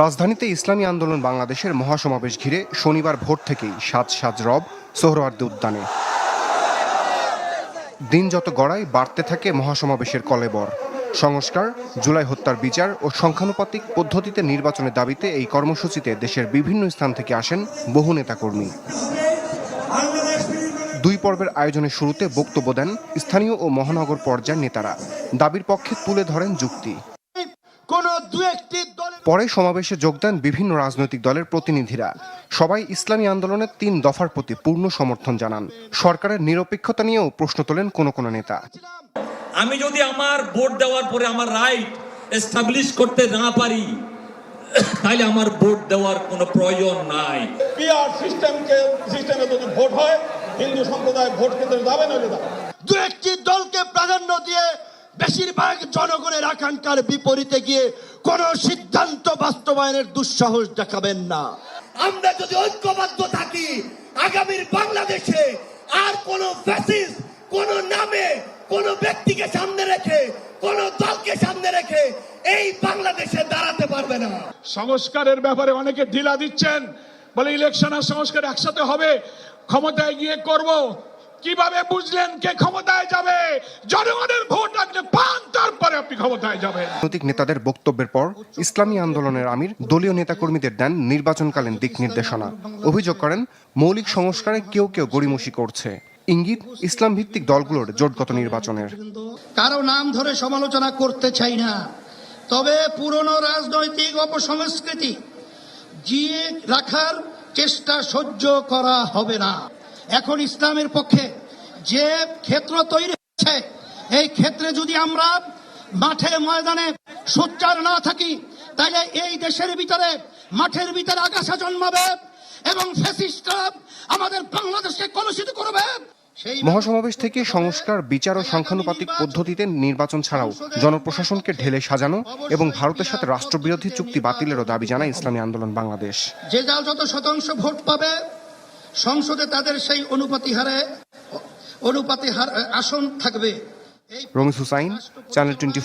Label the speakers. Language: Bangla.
Speaker 1: রাজধানীতে ইসলামী আন্দোলন বাংলাদেশের মহাসমাবেশ ঘিরে শনিবার ভোর থেকেই সাজ সাজ রব সোহরাওয়ার্দী উদ্যানে। দিন যত গড়ায়, বাড়তে থাকে মহাসমাবেশের কলেবর। সংস্কার, জুলাই হত্যার বিচার ও সংখ্যানুপাতিক পদ্ধতিতে নির্বাচনের দাবিতে এই কর্মসূচিতে দেশের বিভিন্ন স্থান থেকে আসেন বহু নেতাকর্মী। দুই পর্বের আয়োজনের শুরুতে বক্তব্য দেন স্থানীয় ও মহানগর পর্যায়ের নেতারা। দাবির পক্ষে তুলে ধরেন যুক্তি।
Speaker 2: কোন দু একটি দলের
Speaker 1: পরে সমাবেশে যোগ দেন বিভিন্ন রাজনৈতিক দলের প্রতিনিধিরা। সবাই ইসলামী আন্দোলনের তিন দফার প্রতি পূর্ণ সমর্থন জানান। সরকারের নিরপেক্ষতা নিয়েও প্রশ্ন তোলেন কোনো কোনো নেতা।
Speaker 3: আমি যদি আমার ভোট দেওয়ার পরে আমার রাইট এস্টাবলিশ করতে না পারি তাহলে আমার ভোট দেওয়ার কোনো প্রয়োজন নাই।
Speaker 4: পিআর সিস্টেমকে সিস্টেমে যদি ভোট হয় হিন্দু সম্প্রদায় ভোট কেন্দ্রে যাবে না
Speaker 2: দু একটি দলকে প্রাধান্য দিয়ে বেশিরভাগ জনগণের আকাঙ্ক্ষার বিপরীতে গিয়ে কোন সিদ্ধান্ত বাস্তবায়নের দুঃসাহস দেখাবেন না।
Speaker 5: আমরা যদি ঐক্যবদ্ধ থাকি আগামীর বাংলাদেশে আর কোন ফ্যাসিস কোন নামে কোন ব্যক্তিকে সামনে রেখে কোন দলকে সামনে রেখে এই বাংলাদেশে দাঁড়াতে পারবে না।
Speaker 4: সংস্কারের ব্যাপারে অনেকে ঢিলা দিচ্ছেন বলে ইলেকশন আর সংস্কার একসাথে হবে ক্ষমতায় গিয়ে করব। কীভাবে বুঝলেন কে ক্ষমতায় যাবে? জনগণের ভোট ক্ষমতায় যাবেন
Speaker 1: রাজনৈতিক নেতাদের বক্তব্যের পর ইসলামী আন্দোলনের আমির দলীয় নেতাকর্মীদের দেন নির্বাচনকালীন দিক নির্দেশনা। অভিযোগ করেন মৌলিক সংস্কারে কেউ কেউ গড়িমসি করছে। ইঙ্গিত ইসলাম ভিত্তিক দলগুলোর জোটগত নির্বাচনের।
Speaker 6: কারও নাম ধরে সমালোচনা করতে চাই না। তবে পুরনো রাজনৈতিক অপসংস্কৃতি জিয়ে রাখার চেষ্টা সহ্য করা হবে না। এখন ইসলামের পক্ষে যে ক্ষেত্র তৈরি হচ্ছে এই ক্ষেত্রে যদি আমরা মাঠে ময়দানে সোচ্চার না থাকি তাহলে এই দেশের ভিতরে মাঠের ভিতরে আগাছা জন্মাবে এবং ফ্যাসিস্টরা আমাদের বাংলাদেশকে কলুষিত করবে। সেই
Speaker 1: মহাসমাবেশ থেকে সংস্কার বিচার ও সংখ্যানুপাতিক পদ্ধতিতে নির্বাচন ছাড়াও জনপ্রশাসনকে ঢেলে সাজানো এবং ভারতের সাথে রাষ্ট্রবিরোধী চুক্তি বাতিলেরও দাবি জানায় ইসলামী আন্দোলন বাংলাদেশ।
Speaker 6: যে যার যত শতাংশ ভোট পাবে সংসদে তাদের সেই অনুপাতি হারে অনুপাতি হার আসন থাকবে।
Speaker 1: Ramiz Hussain channel twenty